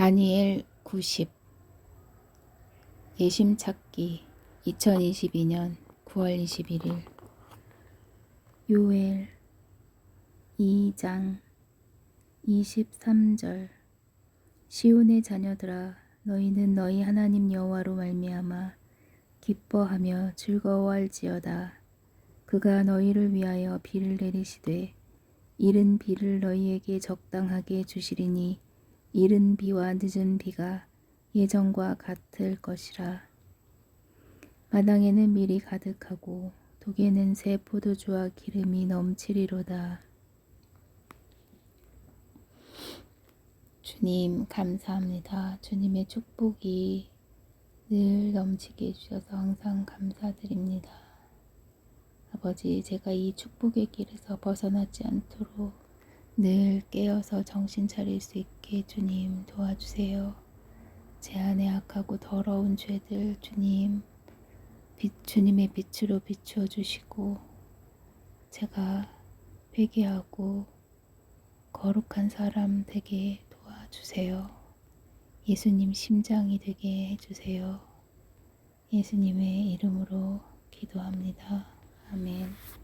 다니엘 90 예심 찾기 2022년 9월 21일 요엘 2장 23절. 시온의 자녀들아 너희는 너희 하나님 여호와로 말미암아 기뻐하며 즐거워할지어다. 그가 너희를 위하여 비를 내리시되 이른 비를 너희에게 적당하게 주시리니 이른 비와 늦은 비가 예전과 같을 것이라. 마당에는 밀이 가득하고 독에는 새 포도주와 기름이 넘치리로다. 주님 감사합니다. 주님의 축복이 늘 넘치게 해주셔서 항상 감사드립니다. 아버지, 제가 이 축복의 길에서 벗어나지 않도록 늘 깨어서 정신 차릴 수 있게 주님 도와주세요. 제 안에 악하고 더러운 죄들 주님, 빛, 주님의 빛으로 비추어 주시고, 제가 회개하고 거룩한 사람 되게 도와주세요. 예수님 심장이 되게 해주세요. 예수님의 이름으로 기도합니다. 아멘.